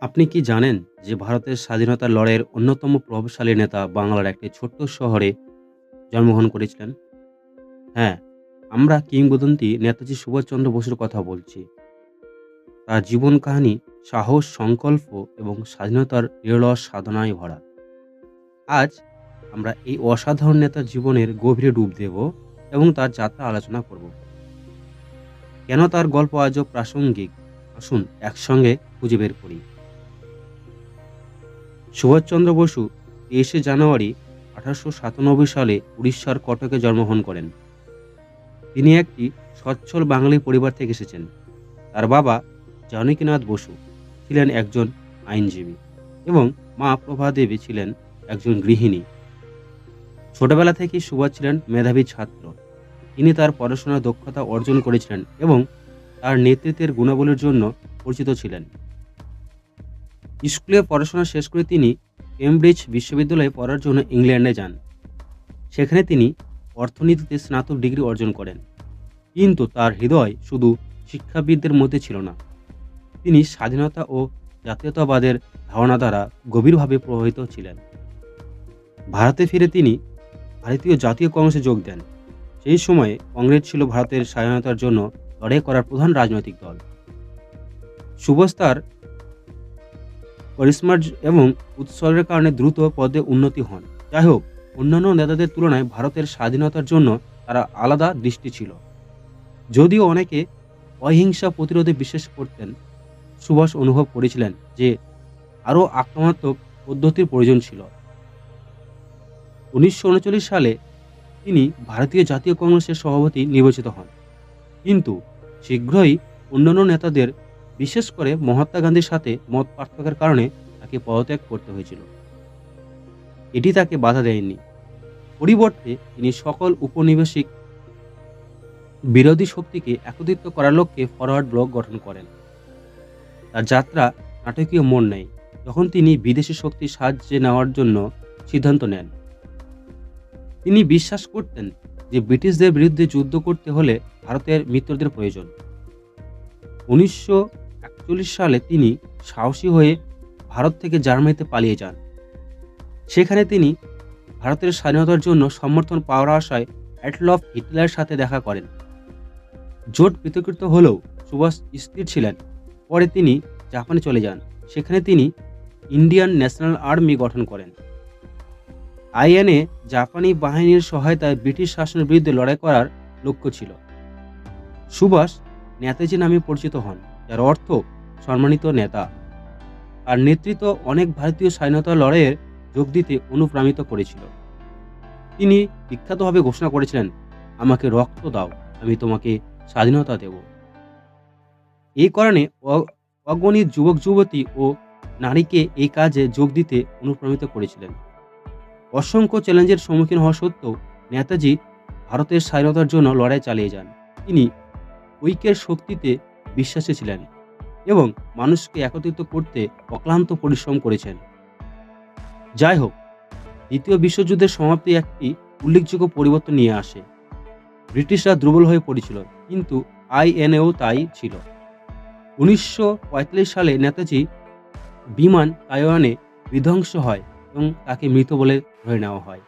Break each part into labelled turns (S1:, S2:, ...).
S1: আপনি কি জানেন যে ভারতের স্বাধীনতা লড়াইয়ের অন্যতম প্রভাবশালী নেতা বাংলার একটি ছোট্ট শহরে জন্মগ্রহণ করেছিলেন? হ্যাঁ আমরা কিংবদন্তি নেতাজি সুভাষচন্দ্র বসুর কথা বলছি। তার জীবন কাহিনী, সাহস, সংকল্প এবং স্বাধীনতার নিরলস সাধনায় ভরা। আজ আমরা এই অসাধারণ নেতার জীবনের গভীরে ডুব দেব এবং তার যাত্রা আলোচনা করব। কেন তার গল্প আজও প্রাসঙ্গিক? আসুন একসঙ্গে খুঁজে বের করি। সুভাষচন্দ্র বসু তেইশে জানুয়ারি আঠারোশো সাতানব্বই সালে উড়িষ্যার কটকে জন্মগ্রহণ করেন। তিনি একটি সচ্ছল বাঙালি পরিবার থেকে এসেছেন। তার বাবা জানকীনাথ বসু ছিলেন একজন আইনজীবী এবং মা প্রভা দেবী ছিলেন একজন গৃহিণী। ছোটবেলা থেকেই সুভাষ ছিলেন মেধাবী ছাত্র। তিনি তার পড়াশোনার দক্ষতা অর্জন করেছিলেন এবং তার নেতৃত্বের গুণাবলীর জন্য পরিচিত ছিলেন। স্কুলে পড়াশোনা শেষ করে তিনি কেমব্রিজ বিশ্ববিদ্যালয়ে পড়ার জন্য ইংল্যান্ডে যান। সেখানে তিনি অর্থনীতিতে স্নাতক ডিগ্রি অর্জন করেন। কিন্তু তার হৃদয় শুধু শিক্ষাবিদদের মধ্যে ছিল না। তিনি স্বাধীনতা ও জাতীয়তাবাদের ধারণা দ্বারা গভীরভাবে প্রভাবিত ছিলেন। ভারতে ফিরে তিনি ভারতীয় জাতীয় কংগ্রেসে যোগ দেন। সেই সময়ে কংগ্রেস ছিল ভারতের স্বাধীনতার জন্য লড়াই করার প্রধান রাজনৈতিক দল। সুভাষ তার করিশ্মার এবং উৎসর্গের কারণে দ্রুত পদে উন্নতি হন। যাই হোক অন্যান্য নেতাদের তুলনায় ভারতের স্বাধীনতার জন্য তারা আলাদা দৃষ্টি ছিল। যদিও অনেকে অহিংসা প্রতিরোধে বিশ্বাস করতেন, সুভাষ অনুভব করেছিলেন যে আরও আক্রমণাত্মক পদ্ধতির প্রয়োজন ছিল। উনিশশো উনচল্লিশ সালে তিনি ভারতীয় জাতীয় কংগ্রেসের সভাপতি নির্বাচিত হন। কিন্তু শীঘ্রই অন্যান্য নেতাদের বিশেষ করে মহাত্মা গান্ধীর সাথে মত পার্থক্যের কারণে তাকে পদত্যাগ করতে হয়েছিল। এটি তাকে বাধা দেয়নি। পরিবর্তে তিনি সকল উপনিবেশিক বিরোধী শক্তিকে একত্রিত করার লক্ষ্যে ফরওয়ার্ড ব্লক গঠন করেন। তার যাত্রা নাটকীয় মোড় নেয়, যখন তিনি বিদেশি শক্তির সাহায্যে নেওয়ার জন্য সিদ্ধান্ত নেন। তিনি বিশ্বাস করতেন যে ব্রিটিশদের বিরুদ্ধে যুদ্ধ করতে হলে ভারতের মিত্রদের প্রয়োজন। উনিশশো একচল্লিশ সালে তিনি সাহসী হয়ে ভারত থেকে জার্মানিতে পালিয়ে যান। সেখানে তিনি ভারতের স্বাধীনতার জন্য সমর্থন পাওয়ার আশায় অ্যাটলফ হিটলারের সাথে দেখা করেন। জোট বিতর্কিত হলেও সুভাষ স্থির ছিলেন। পরে তিনি জাপানে চলে যান। সেখানে তিনি ইন্ডিয়ান ন্যাশনাল আর্মি গঠন করেন। আইএনএ জাপানি বাহিনীর সহায়তায় ব্রিটিশ শাসনের বিরুদ্ধে লড়াই করার লক্ষ্য ছিল। সুভাষ নেতাজি নামে পরিচিত হন, যার অর্থ সম্মানিত নেতা। আর নেতৃত্ব অনেক ভারতীয় স্বাধীনতা লড়াইয়ের যোগ দিতে অনুপ্রাণিত করেছিল। তিনি বিখ্যাতভাবে ঘোষণা করেছিলেন, আমাকে রক্ত দাও, আমি তোমাকে স্বাধীনতা দেব। এই কারণে অগণিত যুবক, যুবতী ও নারীকে এই কাজে যোগ দিতে অনুপ্রাণিত করেছিলেন। অসংখ্য চ্যালেঞ্জের সম্মুখীন হওয়া সত্ত্বেও নেতাজি ভারতের স্বাধীনতার জন্য লড়াই চালিয়ে যান। তিনি ঐক্যের শক্তিতে বিশ্বাসী ছিলেন। এবং মানুষকে একত্রিত করতে অক্লান্ত পরিশ্রম করেছেন। যাই হোক দ্বিতীয় বিশ্বযুদ্ধের সমাপ্তি একটি উল্লেখযোগ্য পরিবর্তন নিয়ে আসে। ব্রিটিশরা দুর্বল হয়ে পড়েছিল, কিন্তু আইএনএও তাই ছিল। উনিশশো পঁয়ত্রিশ সালে নেতাজি বিমান তাইওয়ানে বিধ্বংস হয় এবং তাকে মৃত বলে ধরে নেওয়া হয়।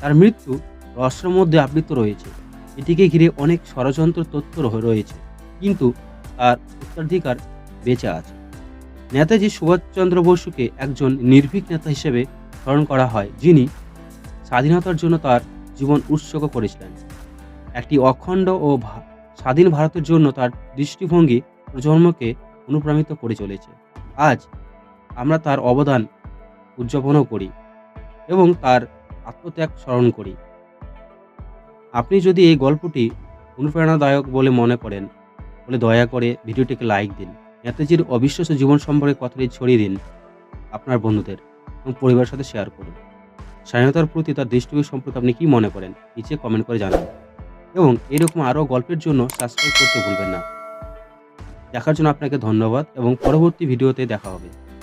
S1: তার মৃত্যু রহস্যের মধ্যে আবৃত রয়েছে। এটিকে ঘিরে অনেক ষড়যন্ত্র তথ্য রয়েছে। কিন্তু তার উত্তরাধিকার বেঁচে আছে। নেতাজি সুভাষচন্দ্র বসুকে একজন নির্ভীক নেতা হিসেবে স্মরণ করা হয়, যিনি স্বাধীনতার জন্য তার জীবন উৎসর্গ করেছিলেন। একটি অখণ্ড ও স্বাধীন ভারতের জন্য তার দৃষ্টিভঙ্গি প্রজন্মকে অনুপ্রাণিত করে চলেছে। আজ আমরা তার অবদান উদযাপনও করি এবং তার আত্মত্যাগ স্মরণ করি। আপনি যদি এই গল্পটি অনুপ্রেরণাদায়ক বলে মনে করেন বলে দয়া করে ভিডিওটিকে লাইক দিন। নেতাজির অবিশ্বাস্য জীবন সম্পর্কে কথাটি ছড়িয়ে দিন আপনার বন্ধুদের এবং পরিবারের সাথে শেয়ার করুন। স্বাধীনতার প্রতি তার দৃষ্টিভঙ্গি সম্পর্কে আপনি কি মনে করেন? নিচে কমেন্ট করে জানান। এবং এরকম আরও গল্পের জন্য সাবস্ক্রাইব করতে ভুলবেন না। দেখার জন্য আপনাকে ধন্যবাদ এবং পরবর্তী ভিডিওতে দেখা হবে।